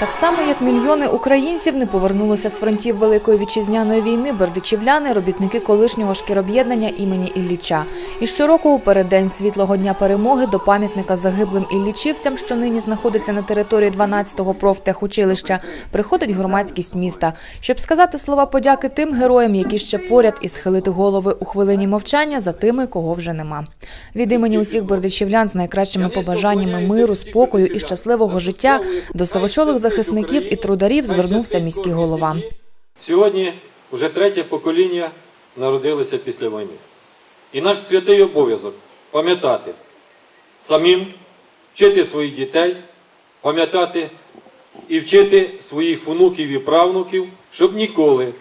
Так само, як мільйони українців не повернулися з фронтів Великої вітчизняної війни, бердичівляни – робітники колишнього шкіроб'єднання імені Ілліча. І щороку у переддень світлого дня перемоги до пам'ятника загиблим іллічівцям, що нині знаходиться на території 12-го профтехучилища, приходить громадськість міста, щоб сказати слова подяки тим героям, які ще поряд, і схилити голови у хвилині мовчання за тими, кого вже нема. Від імені усіх бердичівлян з найкращими побажаннями миру, спокою і щасливого життя до совочолих захисників і трударів звернувся міський голова. Сьогодні вже третє покоління народилося після війни. І наш святий обов'язок пам'ятати самим, вчити своїх дітей, пам'ятати і вчити своїх внуків і правнуків, щоб ніколи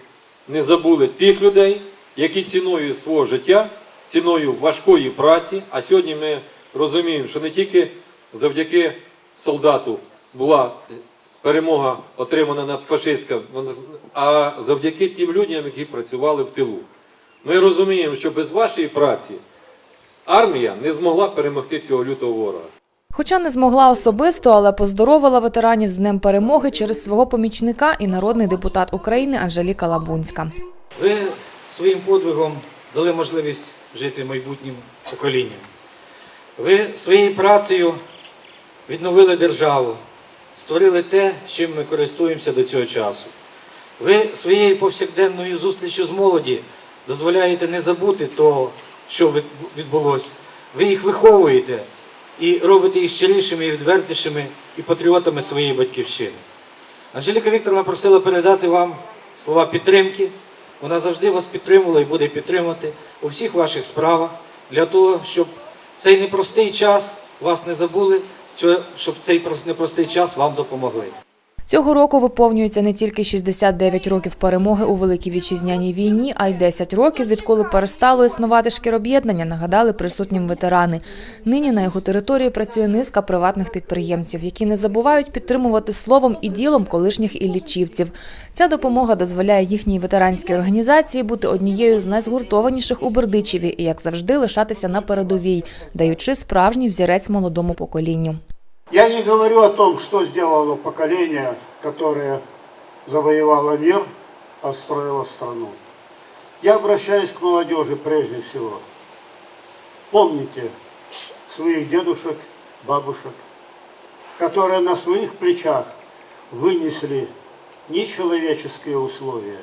не забули тих людей, які ціною свого життя, ціною важкої праці, а сьогодні ми розуміємо, що не тільки завдяки солдату була перемога отримана над фашистська, а завдяки тим людям, які працювали в тилу. Ми розуміємо, що без вашої праці армія не змогла перемогти цього лютого ворога. Хоча не змогла особисто, але поздоровила ветеранів з Днем перемоги через свого помічника і народний депутат України Анжеліка Лабунська. Ви своїм подвигом дали можливість жити майбутнім поколінням. Ви своєю працею відновили державу, створили те, чим ми користуємося до цього часу. Ви своєю повсякденною зустрічю з молоді дозволяєте не забути того, що відбулося. Ви їх виховуєте і робите їх щирішими, і відвертішими і патріотами своєї батьківщини. Анжеліка Вікторовна просила передати вам слова підтримки. Вона завжди вас підтримувала і буде підтримувати у всіх ваших справах для того, щоб цей непростий час вас не забули, щоб цей прос- непростий час вам допомогли. Цього року виповнюється не тільки 69 років перемоги у Великій Вітчизняній війні, а й 10 років, відколи перестало існувати шкіроб'єднання, нагадали присутнім ветерани. Нині на його території працює низка приватних підприємців, які не забувають підтримувати словом і ділом колишніх іллічівців. Ця допомога дозволяє їхній ветеранській організації бути однією з найзгуртованіших у Бердичеві і, як завжди, лишатися на передовій, даючи справжній взірець молодому поколінню. Я не говорю о том, что сделало поколение, которое завоевало мир, построило страну. Я обращаюсь к молодежи прежде всего. Помните своих дедушек, бабушек, которые на своих плечах вынесли нечеловеческие условия,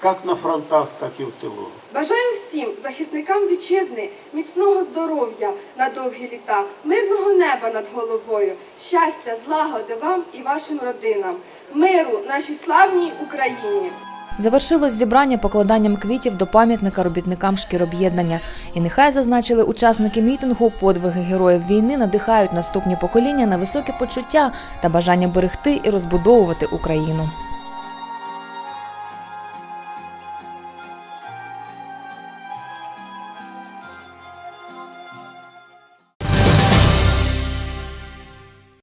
как на фронтах, так и в тылу. Бажаю всім захисникам вітчизни міцного здоров'я на довгі літа, мирного неба над головою, щастя, злагоди вам і вашим родинам, миру нашій славній Україні. Завершилось зібрання покладанням квітів до пам'ятника робітникам шкіроб'єднання. І нехай зазначили учасники мітингу, подвиги героїв війни надихають наступні покоління на високі почуття та бажання берегти і розбудовувати Україну.